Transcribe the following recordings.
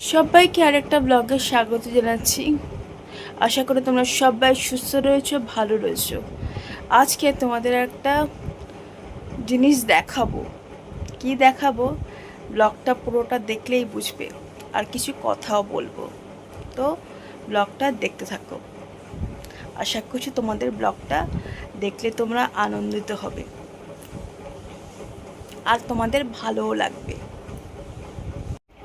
সবাইকে আরেকটা ব্লগে স্বাগত জানাচ্ছি। আশা করি তোমরা সবাই সুস্থ রয়েছো, ভালো রয়েছো। আজকে তোমাদের একটা জিনিস দেখাবো। কি দেখাবো? ব্লগটা পুরোটা দেখলেই বুঝবে। আর কিছু কথাও বলব। তো ব্লগটা দেখতে থাকো। আশা করছি তোমাদের ব্লগটা দেখলে তোমরা আনন্দিত হবে। আর তোমাদের ভালোও লাগবে।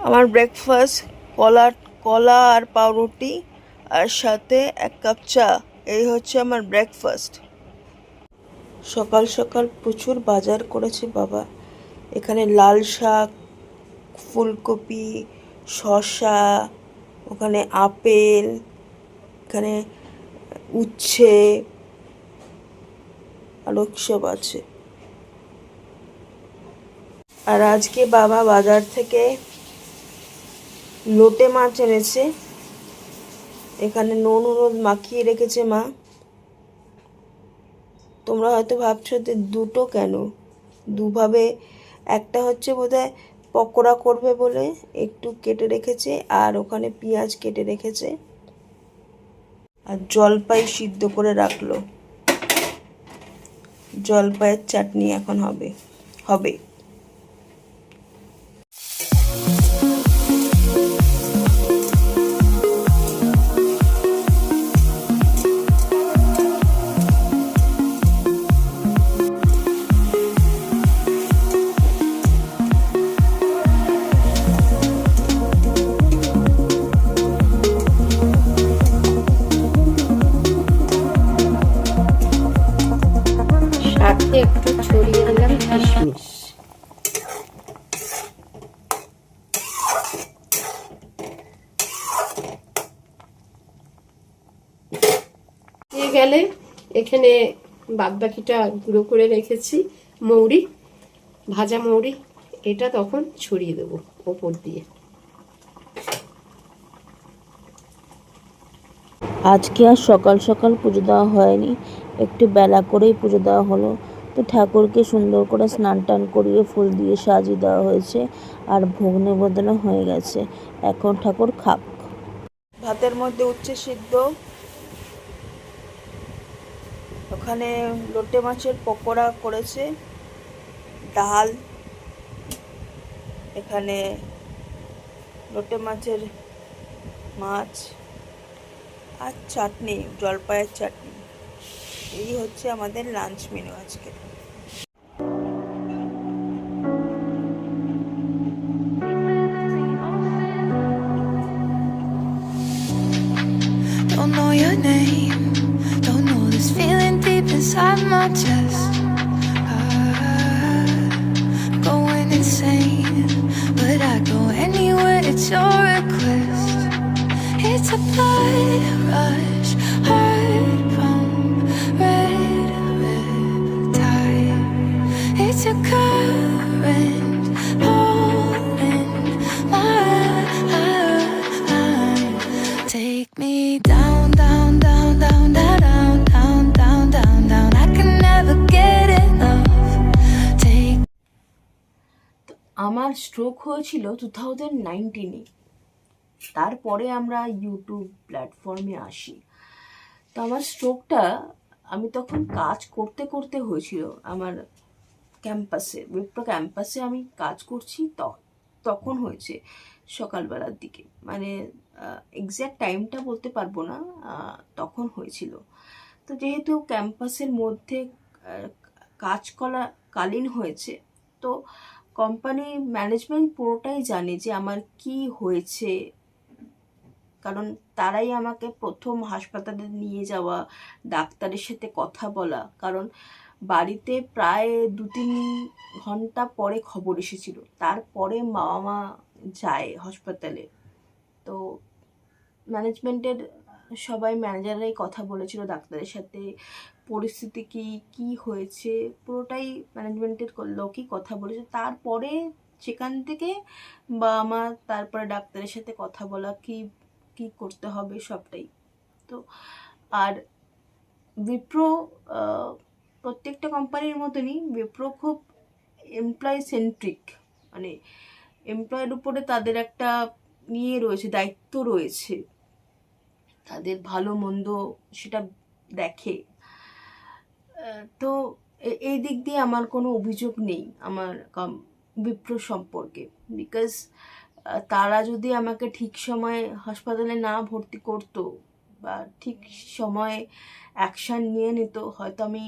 আমার ব্রেকফাস্ট কলা কলা আর পাউরুটি, আর সাথে এক কাপ চা। এই হচ্ছে আমার ব্রেকফাস্ট সকাল সকাল প্রচুর বাজার করেছে বাবা। এখানে লাল শাক, ফুলকপি, শসা, ওখানে আপেল, এখানে উচ্ছে আরও সব আছে। আর আজকে বাবা বাজার থেকে লোটে মাছ এনেছে। এখানে নুন হলুদ মাখিয়ে রেখেছে মা। তোমরা হয়তো ভাবছ যে দুটো কেন? দুভাবে একটা হচ্ছে বোধহয় পকোড়া করবে বলে একটু কেটে রেখেছে, আর ওখানে পেঁয়াজ কেটে রেখেছে। আর জলপাই সিদ্ধ করে রাখল। জলপাইয়ের চাটনি এখন হবে হবে। বাদবাকিটা গুঁড়ো করে রেখেছি মৌরি ভাজা মৌরি এটা তখন ছড়িয়ে দেবো ওপর দিয়ে। আজকে আর সকাল সকাল পুজো দেওয়া হয়নি একটু বেলা করেই পুজো দেওয়া হলো। তো ঠাকুরকে সুন্দর করে স্নান টান করিয়ে ফুল দিয়ে সাজিয়ে দেওয়া হয়েছে আর ভোগ নিবেদনও হয়ে গেছে। এখন ঠাকুর খাক। ভাতের মধ্যে উচ্ছে সিদ্ধ। ওখানে লোটে মাছের পকোড়া করেছে, ডাল, এখানে লোটে মাছের মাছ আর চাটনি, জলপাইয়ের চাটনি। এই হচ্ছে আমাদের লাঞ্চ মেনু আজকে। আমার স্ট্রোক হয়েছিল টু থাউজেন্ড নাইনটিনে তারপরে আমরা ইউটিউব প্ল্যাটফর্মে আসি। তো আমার স্ট্রোকটা আমি তখন কাজ করতে করতে হয়েছিল। আমার ক্যাম্পাসে, উইপ্রো ক্যাম্পাসে আমি কাজ করছি তখন হয়েছে সকালবেলার দিকে। মানে এক্স্যাক্ট টাইমটা বলতে পারব না তখন হয়েছিল। তো যেহেতু ক্যাম্পাসের মধ্যে কাজ করা কালীন হয়েছে, তো কোম্পানি ম্যানেজমেন্ট পুরোটাই জানে যে আমার কি হয়েছে। কারণ তারাই আমাকে প্রথম হাসপাতালে নিয়ে যাওয়া, ডাক্তারের সাথে কথা বলা। কারণ বাড়িতে প্রায় দু তিন ঘণ্টা পরে খবর এসেছিল। তারপরে বাবা মা যায় হাসপাতালে। তো ম্যানেজমেন্টের সবাই ম্যানেজাররাই কথা বলেছিল ডাক্তারের সাথে পরিস্থিতি কি কি হয়েছে পুরোটাই ম্যানেজমেন্টের লোকই কথা বলেছে। তারপরে সেখান থেকে বাবা মা তারপরে ডাক্তারের সাথে কথা বলা কি কি করতে হবে সবটাই। তো আর আহ, প্রত্যেকটা কোম্পানির মতনই উইপ্রো খুব এমপ্লয় সেন্ট্রিক মানে এমপ্লয়ের উপরে তাদের একটা ইয়ে রয়েছে, দায়িত্ব রয়েছে। তাদের ভালো মন্দ সেটা দেখে। তো এই দিক দিয়ে আমার কোনো অভিযোগ নেই আমার বিপ্র সম্পর্কে। বিকজ তারা যদি আমাকে ঠিক সময়ে হাসপাতালে না ভর্তি করতো বা ঠিক সময়ে অ্যাকশান নিয়ে নিত, হয়তো আমি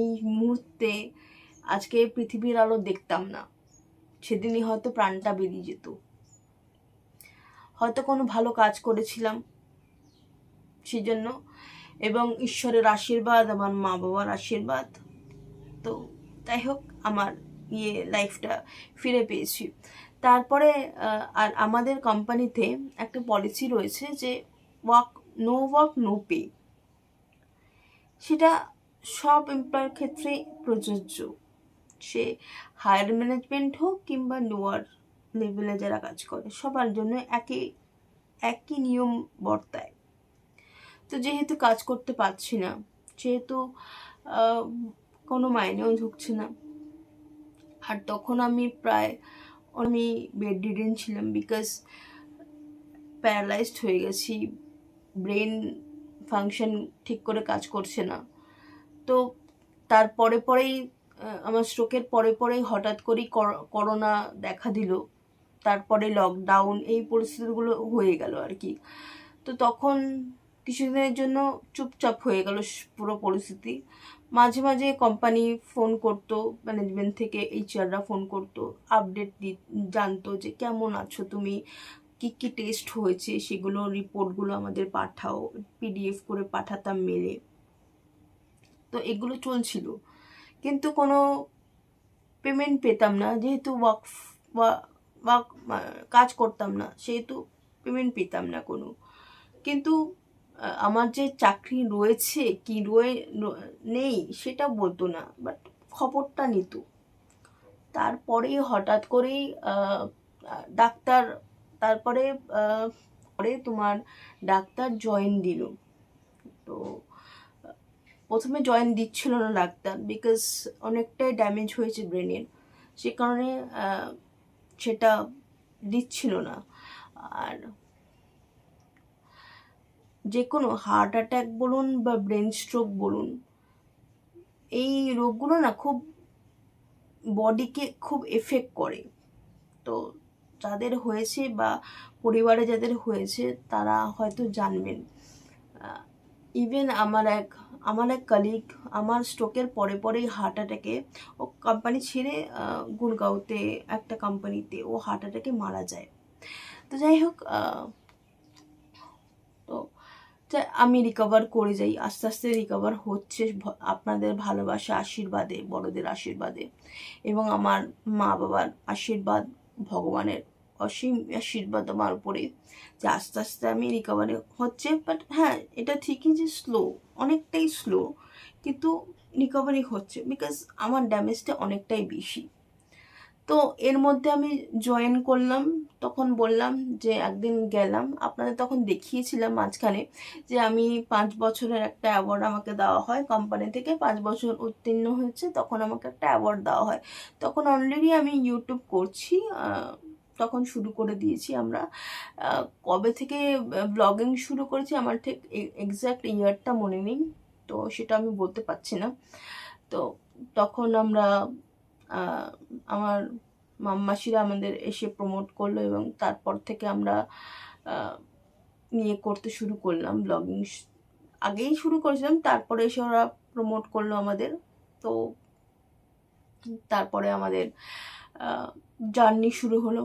এই মুহূর্তে আজকে পৃথিবীর আলো দেখতাম না। সেদিনই হয়তো প্রাণটা বেরিয়ে যেত। হয়তো কোনো ভালো কাজ করেছিলাম সেজন্য এবং ঈশ্বরের আশীর্বাদ, আমার মা বাবার আশীর্বাদ। তো যাই হোক, আমার ইয়ে লাইফটা ফিরে পেয়েছি। তারপরে আর আমাদের কোম্পানিতে একটা পলিসি রয়েছে যে work no work no pay সেটা সব এমপ্লয়ের ক্ষেত্রে প্রযোজ্য। সে হায়ার ম্যানেজমেন্ট হোক কিংবা লোয়ার লেভেলে যারা কাজ করে সবার জন্য একই একই নিয়ম বর্তায়। তো যেহেতু কাজ করতে পারছি না আহ, কোনো মাইনেও ঢুকছে না আর তখন আমি প্রায় আমি বেড ছিলাম বিকজ প্যারালাইজড হয়ে গেছি। ব্রেন ফাংশন ঠিক করে কাজ করছে না। তো তারপরে পরেই আমার স্ট্রোকের পরে পরেই হঠাৎ করেই কর- করোনা দেখা দিল। তারপরে লকডাউন এই পরিস্থিতিগুলো হয়ে গেল আর কি। তো তখন কিছুদিনের জন্য চুপচাপ হয়ে গেল পুরো পরিস্থিতি। মাঝে মাঝে কোম্পানি ফোন করতো ম্যানেজমেন্ট থেকে এইচআররা ফোন করতো আপডেট দি, জানতো যে কেমন আছো তুমি, কি কি টেস্ট হয়েছে, সেগুলো রিপোর্টগুলো আমাদের পাঠাও পিডিএফ করে পাঠাতাম মেলে তো এগুলো চলছিল। কিন্তু কোনো পেমেন্ট পেতাম না, যেহেতু ওয়ার্ক ওয়ার্ক কাজ করতাম না, সেহেতু পেমেন্ট পেতাম না কোনো। কিন্তু আমার যে চাকরি রয়েছে, কি রয়ে নেই, সেটা বলতো না বাট খবরটা নিত। তারপরেই হঠাৎ করেই ডাক্তার, তারপরে পরে তোমার ডাক্তার জয়েন দিল। তো প্রথমে জয়েন দিচ্ছিল না ডাক্তার বিকজ অনেকটাই ড্যামেজ হয়েছে ব্রেনের সে কারণে সেটা দিচ্ছিল না। আর যে কোনো হার্ট অ্যাটাক বলুন বা ব্রেন স্ট্রোক বলুন, এই রোগগুলো না খুব বডিকে খুব এফেক্ট করে। তো যাদের হয়েছে বা পরিবারে যাদের হয়েছে, তারা হয়তো জানবেন। ইভেন আমার এক আমার এক কালিগ আমার স্ট্রোকের পরে পরেই হার্ট অ্যাটাকে ও কোম্পানি ছেড়ে গুড়গাঁওতে একটা কোম্পানিতে ও হার্ট অ্যাটাকে মারা যায়। তো যাই হোক তো আমি রিকভার করে যাই। আস্তে আস্তে রিকভার হচ্ছে আপনাদের ভালোবাসা আশীর্বাদে, বড়দের আশীর্বাদে। এবং আমার মা বাবার আশীর্বাদ ভগবানের অসীম আশীর্বাদ আমার উপরে, যে আস্তে আস্তে আমি রিকভারি হচ্ছে বাট হ্যাঁ এটা ঠিকই যে স্লো অনেকটাই স্লো কিন্তু রিকভারি হচ্ছে বিকজ আমার ড্যামেজটা অনেকটাই বেশি। তো এর মধ্যে আমি জয়েন করলাম, তখন বললাম যে একদিন গেলাম, আপনাদের তখন দেখিয়েছিলাম মাঝখানে যে আমি পাঁচ বছরের একটা অ্যাওয়ার্ড আমাকে দেওয়া হয় কোম্পানি থেকে, পাঁচ বছর উত্তীর্ণ হয়েছে, তখন আমাকে একটা অ্যাওয়ার্ড দেওয়া হয়। তখন অলরেডি আমি ইউটিউব করছি তখন শুরু করে দিয়েছি আমরা। কবে থেকে ব্লগিং শুরু করেছি আমার ঠিক এক্স্যাক্ট ইয়ারটা মনে নেই, তো সেটা আমি বলতে পারছি না। তো তখন আমরা আমার মাম্মাসিরা আমাদের এসে প্রমোট করল এবং তারপর থেকে আমরা নিয়ে করতে শুরু করলাম ব্লগিং আগেই শুরু করেছিলাম, তারপরে এসে ওরা প্রমোট করল আমাদের। তো তারপরে আমাদের জার্নি শুরু হলো।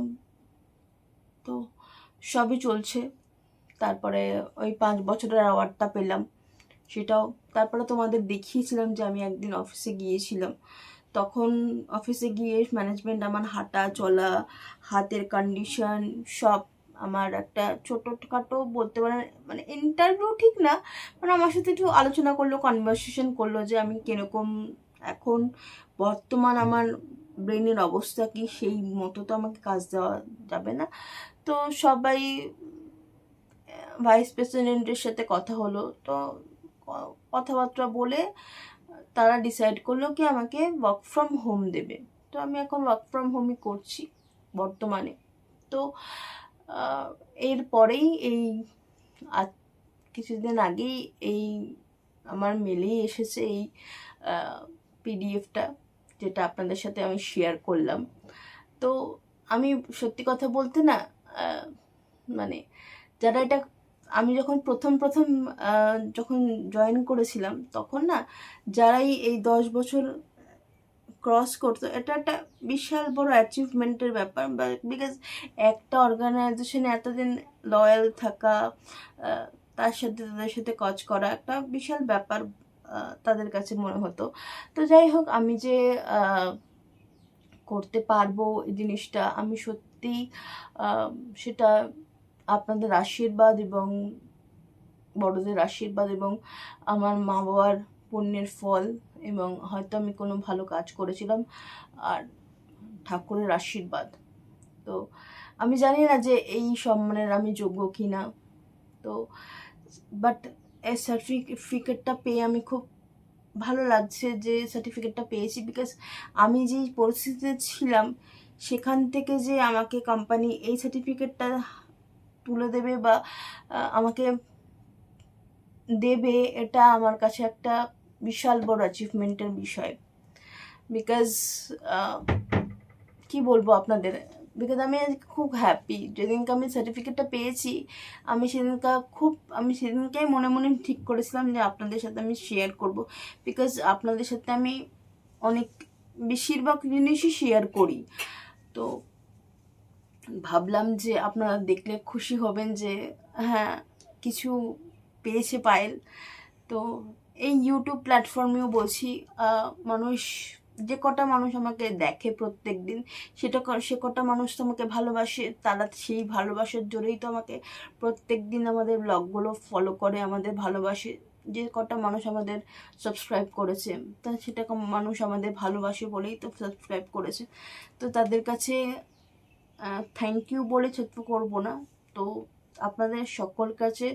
তো সবই চলছে। তারপরে ওই পাঁচ বছরের অ্যাওয়ার্ডটা পেলাম। সেটাও তারপরে তোমাদের দেখিয়েছিলাম যে আমি একদিন অফিসে গিয়েছিলাম। তখন অফিসে গিয়ে ম্যানেজমেন্ট আমার হাঁটা চলা, হাতের কন্ডিশন সব আমার একটা ছোটোখাটো বলতে পারেন মানে ইন্টারভিউ ঠিক না মানে আমার সাথে একটু আলোচনা করল কনভারসেশন করল যে আমি কীরকম এখন বর্তমান আমার ব্রেনের অবস্থা কি সেই মতো তো আমাকে কাজ দেওয়া যাবে না। তো সবাই ভাইস প্রেসিডেন্টের সাথে কথা হলো। তো কথাবার্তা বলে তারা ডিসাইড করল কি আমাকে ওয়ার্ক ফ্রম হোম দেবে। তো আমি এখন ওয়ার্ক ফ্রম হোমই করছি বর্তমানে। তো এরপরেই এই কিছুদিন আগেই এই আমার মেলেই এসেছে এই পিডিএফটা যেটা আপনাদের সাথে আমি শেয়ার করলাম। তো আমি সত্যি কথা বলতে না মানে যারা এটা, আমি যখন প্রথম প্রথম যখন জয়েন করেছিলাম, তখন না যারাই এই দশ বছর ক্রস করতো, এটা একটা বিশাল বড় অ্যাচিভমেন্টের ব্যাপার। বিকজ একটা অর্গানাইজেশনে এতদিন লয়াল থাকা তার সাথে তাদের সাথে কাজ করা একটা বিশাল ব্যাপার। তাদের কাছে মনে হতো। তো যাই হোক, আমি যে করতে পারব এই জিনিসটা, আমি সত্যি সেটা আপনাদের আশীর্বাদ এবং বড়দের আশীর্বাদ এবং আমার মা বাবার পুণ্যের ফল এবং হয়তো আমি কোনো ভালো কাজ করেছিলাম আর ঠাকুরের আশীর্বাদ। তো আমি জানি না যে এই সম্মানের আমি যোগ্য কি না তো বাট সার্টিফিকেটটা পেয়ে আমি খুব ভালো লাগছে যে সার্টিফিকেটটা পেয়েছি বিকজ আমি যেই পরিস্থিতিতে ছিলাম, সেখান থেকে যে আমাকে কোম্পানি এই সার্টিফিকেটটা তুলে দেবে বা আমাকে দেবে, এটা আমার কাছে একটা বিশাল বড় অ্যাচিভমেন্টের বিষয়। বিকজ কি বলব আপনাদের? বিকজ আমি আজ খুব হ্যাপি যেদিনকে আমি সার্টিফিকেটটা পেয়েছি, আমি সেদিনকা খুব, আমি সেদিনকেই মনে মনে ঠিক করেছিলাম যে আপনাদের সাথে আমি শেয়ার করব। বিকজ আপনাদের সাথে আমি অনেক, বেশিরভাগ জিনিসই শেয়ার করি। তো ভাবলাম যে আপনারা দেখলে খুশি হবেন যে হ্যাঁ কিছু পেয়েছে পায়েল। তো এই ইউটিউব প্ল্যাটফর্মেও বলছি মানুষ যে কটা মানুষ আমাকে দেখে প্রত্যেক দিন সেটা সে কটা মানুষ তো আমাকে ভালোবাসে, তারা সেই ভালোবাসার জোরেই তো আমাকে প্রত্যেক দিন আমাদের ব্লগগুলো ফলো করে, আমাদের ভালোবাসে। যে কটা মানুষ আমাদের সাবস্ক্রাইব করেছে, তা সেটা মানুষ আমাদের ভালোবাসে বলেই তো সাবস্ক্রাইব করেছে। তো তাদের কাছে থ্যাংক ইউ বলে ছোট্ট করব না। তো আপনাদের সকল কাছে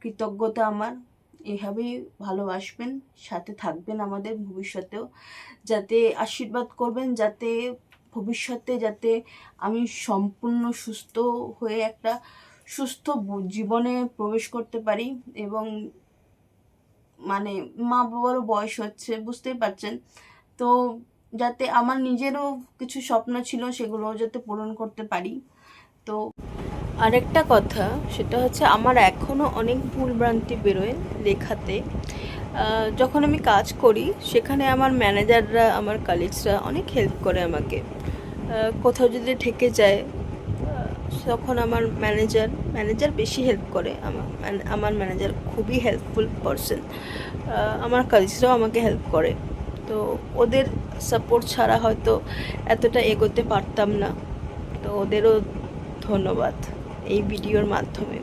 কৃতজ্ঞতা আমার। এভাবেই ভালোবাসবেন, সাথে থাকবেন আমাদের ভবিষ্যতেও। যাতে আশীর্বাদ করবেন, যাতে ভবিষ্যতে যাতে আমি সম্পূর্ণ সুস্থ হয়ে একটা সুস্থ জীবনে প্রবেশ করতে পারি এবং মানে মা বাবারও বয়স হচ্ছে, বুঝতেই পারছেন? তো যাতে আমার নিজেরও কিছু স্বপ্ন ছিল সেগুলো যাতে পূরণ করতে পারি। তো আরেকটা কথা, সেটা হচ্ছে আমার এখনও অনেক ভুলভ্রান্তি বেরোয় লেখাতে। যখন আমি কাজ করি, সেখানে আমার ম্যানেজাররা, আমার কালিগসরা অনেক হেল্প করে আমাকে। কোথাও যদি ঠেকে যায় তখন আমার ম্যানেজার ম্যানেজার বেশি হেল্প করে আমার আমার ম্যানেজার খুবই হেল্পফুল পারসন। আমার কালিগসরাও আমাকে হেল্প করে। তো ওদের সাপোর্ট ছাড়া হয়তো এতটা এগোতে পারতাম না। তো ওদেরও ধন্যবাদ। এই ভিডিওর মাধ্যমে।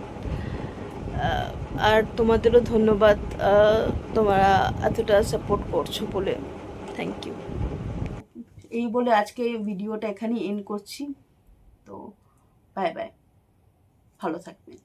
আর তোমাদেরও ধন্যবাদ তোমরা এতটা সাপোর্ট করছ বলে। থ্যাংক ইউ এই বলে আজকে ভিডিওটা এখানেই এন্ড করছি। তো বাই বাই ভালো থাকবেন।